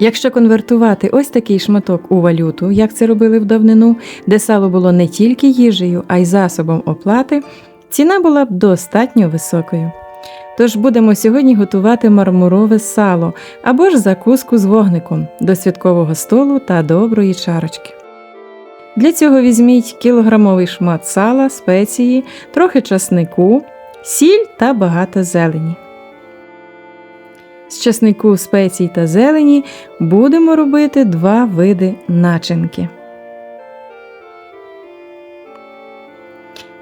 Якщо конвертувати ось такий шматок у валюту, як це робили в давнину, де сало було не тільки їжею, а й засобом оплати, ціна була б достатньо високою. Тож будемо сьогодні готувати мармурове сало або ж закуску з вогником до святкового столу та доброї чарочки. Для цього візьміть кілограмовий шмат сала, спеції, трохи часнику, сіль та багато зелені. З часнику, спецій та зелені будемо робити два види начинки.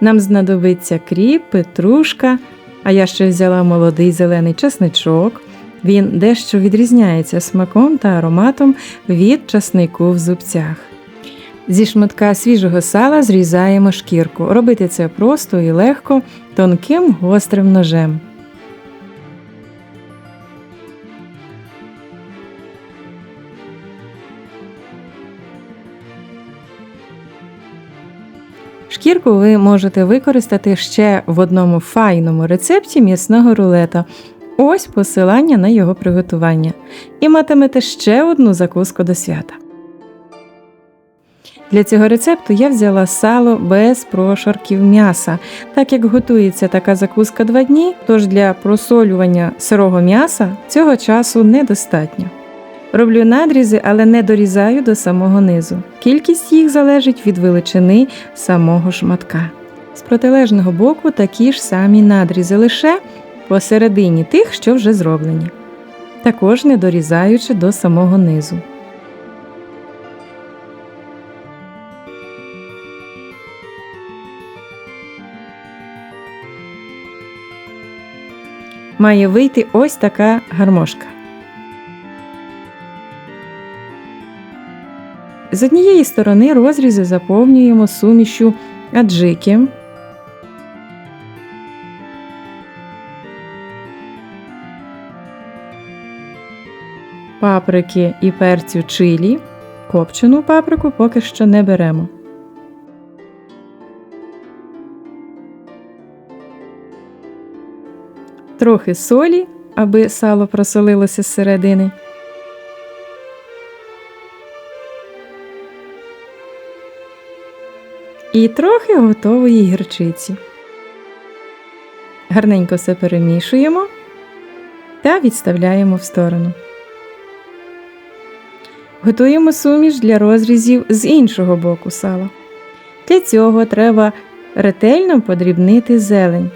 Нам знадобиться кріп, петрушка, а я ще взяла молодий зелений часничок. Він дещо відрізняється смаком та ароматом від часнику в зубцях. Зі шматка свіжого сала зрізаємо шкірку. Робити це просто і легко, тонким гострим ножем. Шкірку ви можете використати ще в одному файному рецепті м'ясного рулета. Ось посилання на його приготування. І матимете ще одну закуску до свята. Для цього рецепту я взяла сало без прошарків м'яса. Так як готується така закуска два дні, тож для просолювання сирого м'яса цього часу недостатньо. Роблю надрізи, але не дорізаю до самого низу. Кількість їх залежить від величини самого шматка. З протилежного боку такі ж самі надрізи лише посередині тих, що вже зроблені. Також не дорізаючи до самого низу. Має вийти ось така гармошка. З однієї сторони розрізи заповнюємо сумішю аджики. Паприки і перцю чилі. Копчену паприку поки що не беремо. Трохи солі, аби сало просолилося зсередини. І трохи готової гірчиці. Гарненько все перемішуємо та відставляємо в сторону. Готуємо суміш для розрізів з іншого боку сала. Для цього треба ретельно подрібнити зелень.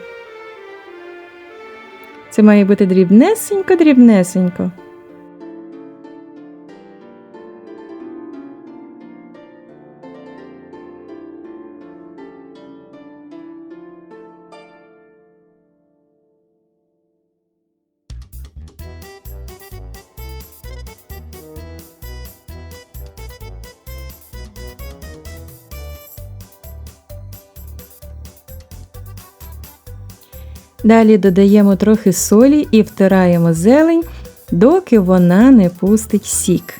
Це має бути дрібнесенько-дрібнесенько. Далі додаємо трохи солі і втираємо зелень, доки вона не пустить сік.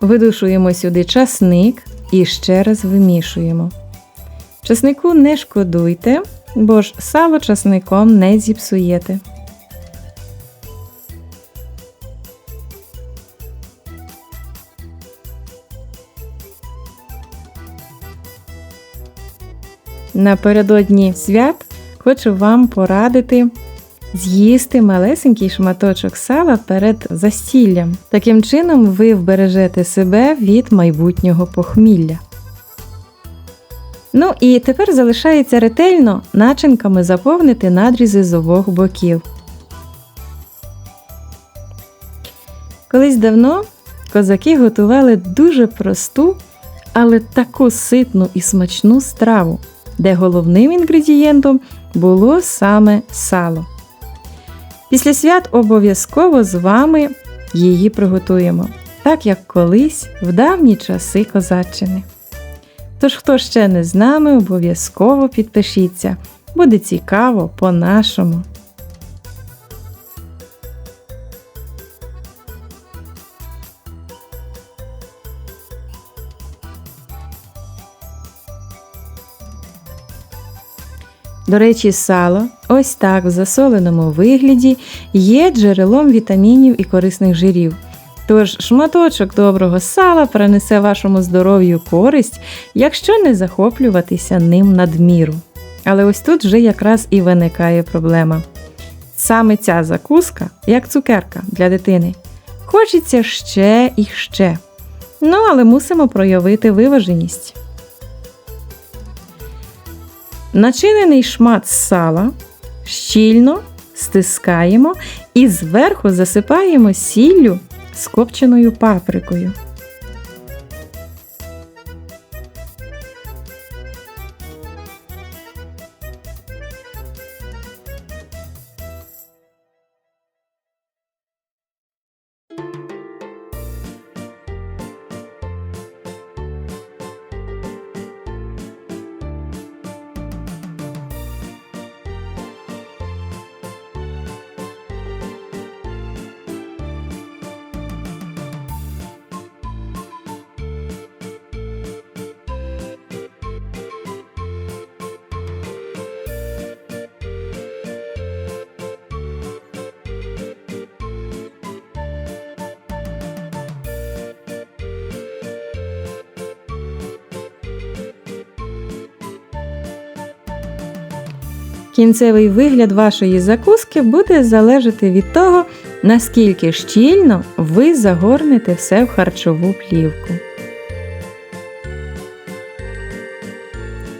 Видушуємо сюди часник і ще раз вимішуємо. Часнику не шкодуйте, бо ж сало часником не зіпсуєте. Напередодні свят хочу вам порадити з'їсти малесенький шматочок сала перед застіллям. Таким чином ви вбережете себе від майбутнього похмілля. Ну і тепер залишається ретельно начинками заповнити надрізи з обох боків. Колись давно козаки готували дуже просту, але таку ситну і смачну страву де головним інгредієнтом було саме сало. Після свят обов'язково з вами її приготуємо, так як колись в давні часи козаччини. Тож, хто ще не з нами, обов'язково підпишіться, буде цікаво по-нашому. До речі, сало, ось так в засоленому вигляді, є джерелом вітамінів і корисних жирів. Тож шматочок доброго сала принесе вашому здоров'ю користь, якщо не захоплюватися ним надміру. Але ось тут вже якраз і виникає проблема. Саме ця закуска, як цукерка для дитини, хочеться ще і ще. Ну, але мусимо проявити виваженість. Начинений шмат сала щільно стискаємо і зверху засипаємо сіллю скопченою паприкою. Кінцевий вигляд вашої закуски буде залежати від того, наскільки щільно ви загорнете все в харчову плівку.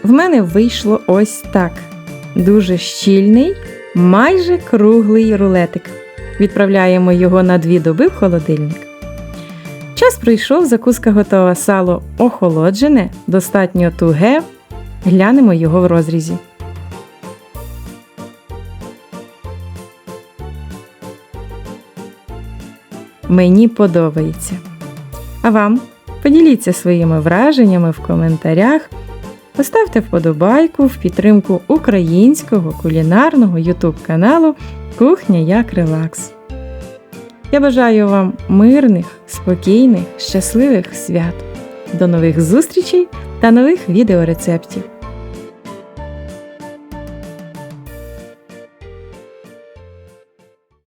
В мене вийшло ось так. Дуже щільний, майже круглий рулетик. Відправляємо його на дві доби в холодильник. Час прийшов, закуска готова, сало охолоджене, достатньо туге. Глянемо його в розрізі. Мені подобається. А вам поділіться своїми враженнями в коментарях. Поставте вподобайку в підтримку українського кулінарного ютуб каналу Кухня як Релакс. Я бажаю вам мирних, спокійних, щасливих свят. До нових зустрічей та нових відеорецептів!